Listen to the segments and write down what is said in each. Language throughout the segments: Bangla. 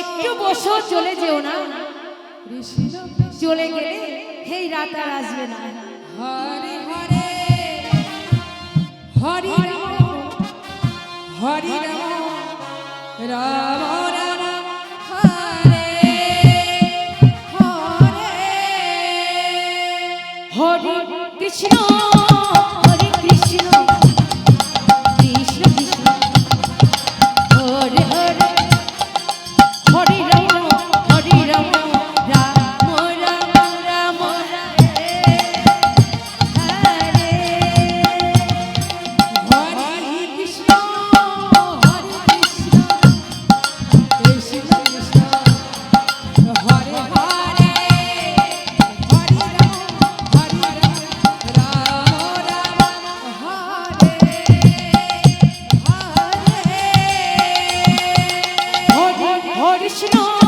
একটু বসো চলে যেও না। চলে গেলে সেই রাত আর আসবে না। হরে হরে হরি রাম হরি রাম রাম হরে। হরি কৃষ্ণ। কৃষ্ণ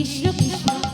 কৃষ্ণ কৃষ্ণ।